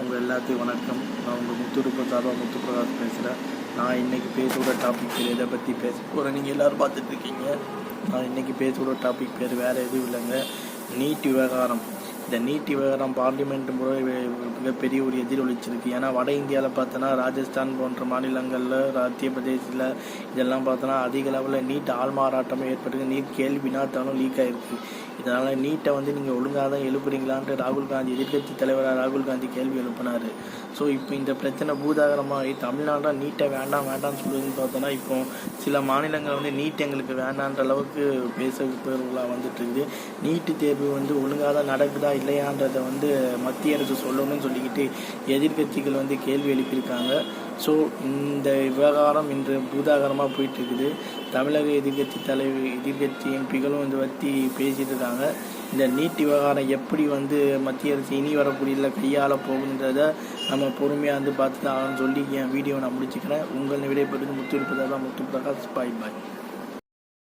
உங்கள் எல்லாத்தையும் வணக்கம். நான் உங்கள் முத்து சார்பாக முத்து பிரகாஷ் பேசுகிறேன் நான் இன்றைக்கி பேசுகிற டாபிக் பேர் எதை பற்றி பேச போகிறேன் நீங்கள் எல்லோரும் பார்த்துட்ருக்கீங்க நான் இன்றைக்கி பேசுகிற டாபிக் பேர் வேறு எதுவும் இல்லைங்க. நீட் விவகாரம். இந்த நீட் விவகாரம் பார்லிமெண்ட் முறை வே- மிகப்பெரிய ஒரு எதிரொலிச்சிருக்கு ஏன்னா வட இந்தியாவில் பார்த்தோன்னா ராஜஸ்தான் போன்ற மாநிலங்களில் மத்திய பிரதேசத்தில் இதெல்லாம் பார்த்தோன்னா அதிக அளவில் நீட் ஆள்மாறாட்டமே ஏற்பட்டிருக்கு. நீட் கேள்வி தானும் லீக் ஆகிருக்கு இதனால் நீட்டை வந்து நீங்கள் ஒழுங்காக தான் எழுப்புறீங்களான்ட்டு ராகுல் காந்தி எதிர்க்கட்சி தலைவராக ராகுல் காந்தி கேள்வி எழுப்பினார். ஸோ இப்போ இந்த பிரச்சனை பூதாகரமாகி தமிழ்நாட்டில் நீட்டை வேண்டாம் வேண்டாம்னு சொல்லுதுன்னு பார்த்தோன்னா இப்போ சில மாநிலங்கள் வந்து நீட் எங்களுக்கு வேண்டான்ற அளவுக்கு பேசுகிறவர்களாக வந்துட்டுருக்குது. நீட்டு தேர்வு வந்து ஒழுங்காக தான் நடக்குதா இல்லையான்றதை வந்து மத்திய அரசு சொல்லணும்னு சொல்லிக்கிட்டு எதிர்க்கட்சிகள் வந்து கேள்வி எழுப்பியிருக்காங்க. ஸோ இந்த விவகாரம் இன்று பூதாகரமாக போயிட்டு இருக்குது தமிழக எதிர்க்கட்சி தலைவர் எதிர்கட்சி எம்பிகளும் இதை பற்றி பேசிட்டு இருக்காங்க இந்த நீட் விவகாரம் எப்படி வந்து மத்திய அரசு இனி வரக்கூடிய கையாள போகுன்றத நம்ம பொறுமையாக வந்து பார்த்து தான் சொல்லி என் வீடியோ நான் முடிச்சுக்கிறேன். உங்கள் விடைபெறுவது முத்து இருப்பதாக முத்து பிரகாஷ் பாய் பாய்.